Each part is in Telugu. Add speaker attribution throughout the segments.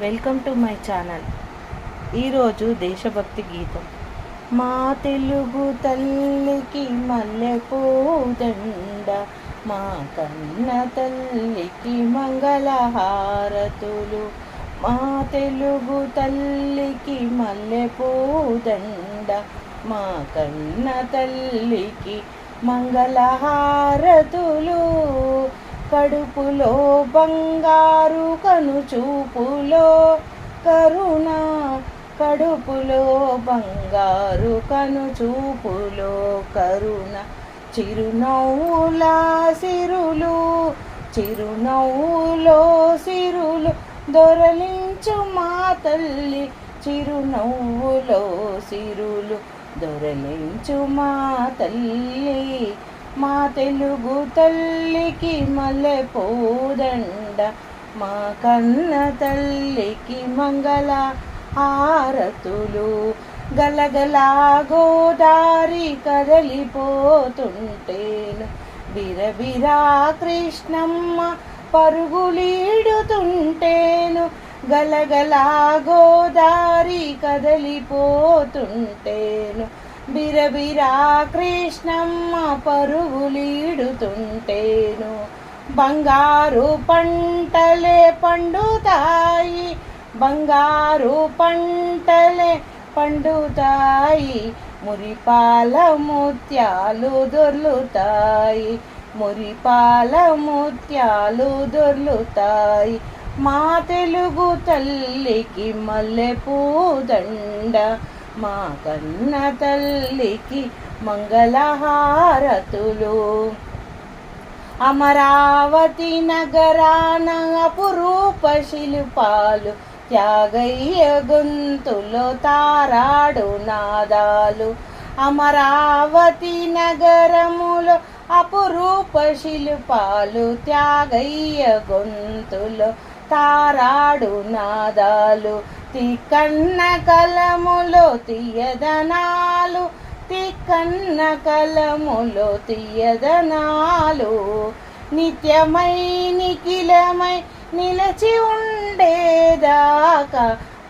Speaker 1: Welcome to my channel. ఈరోజు దేశభక్తి గీతం. మా తెలుగు తల్లికి మల్లెపూదండ మా కన్న తల్లికి మంగళహారతులు. మా తెలుగు తల్లికి మల్లెపూదండ మా కన్న తల్లికి మంగళహారతులు. కడుపులో బంగారు కనుచూపులో కరుణ కడుపులో బంగారు కనుచూపులో కరుణ. చిరునవ్వుల సిరులు చిరునవ్వులో సిరులు దొరలించు మా తల్లి. చిరునవ్వులో సిరులు దొరలించు మా తల్లి. మా తెలుగు తల్లికి మల్లెపూదండ మా కన్న తల్లికి మంగళ హారతులు. గలగలా గోదారి కదలిపోతుంటేను. బిరబిరా కృష్ణమ్మ పరుగులీడుతుంటేను. గలగలా గోదారి కదలిపోతుంటేను. బిరబిరా కృష్ణమ్మ పరుగులీడుతుంటేను బంగారు పంటలే పండుతాయి. బంగారు పంటలే పండుతాయి. మురిపాల ముత్యాలు దొర్లుతాయి. మురిపాల ముత్యాలు దొర్లుతాయి. మా తెలుగు తల్లికి మల్లెపూదండ మా కన్న తల్లికి మంగళహారతులు. అమరావతి నగరాన అపురూప శిల్పాలు త్యాగయ్య గొంతులో తారాడు నాదాలు. అమరావతి నగరములో అపురూప శిల్పాలు త్యాగయ్య గొంతులో తారాడు నాదాలు. తికన్న కలములో తీయదనాలు తికన్న కలములో తీయదనాలు. నిత్యమై నిఖిలమై నిలచి ఉండేదాకా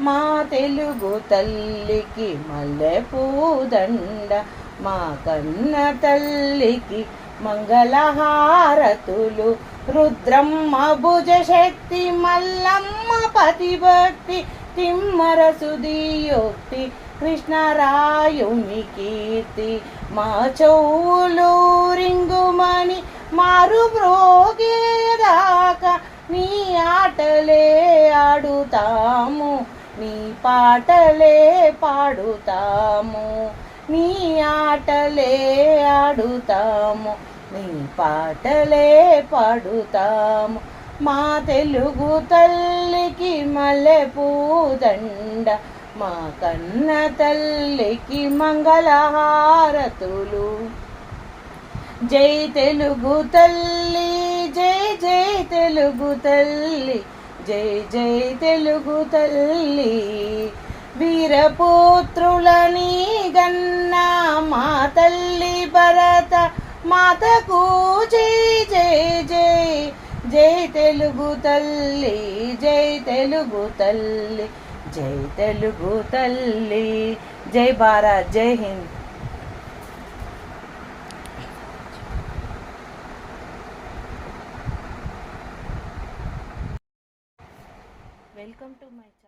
Speaker 1: మా తెలుగు తల్లికి మల్లెపూదండ మా కన్న తల్లికి మంగళహారతులు. రుద్రమ్మ భుజ శక్తి మల్లమ్మ పతిభక్తి తిమ్మరసుదియోక్తి కృష్ణరాయుని కీర్తి మా చెవులు మారు బ్రోగేదాకా నీ ఆటలే ఆడుతాము నీ పాటలే పాడుతాము నీ ఆటలే ఆడుతాము. నీ పాటలే పాడుతాము. మా తెలుగు తల్లికి మల్లెపూదండ మా కన్న తల్లికి మంగళహారతులు. జై తెలుగు తల్లి జై జై తెలుగు తల్లి జై జై తెలుగు తల్లి. వీరపుత్రులని గన్నా మా తల్లి భరత మాతకు జై జై జై జై తెలుగు తల్లి జై తెలుగు తల్లి జై తెలుగు తల్లి జై భారత్ జై Hind welcome to my channel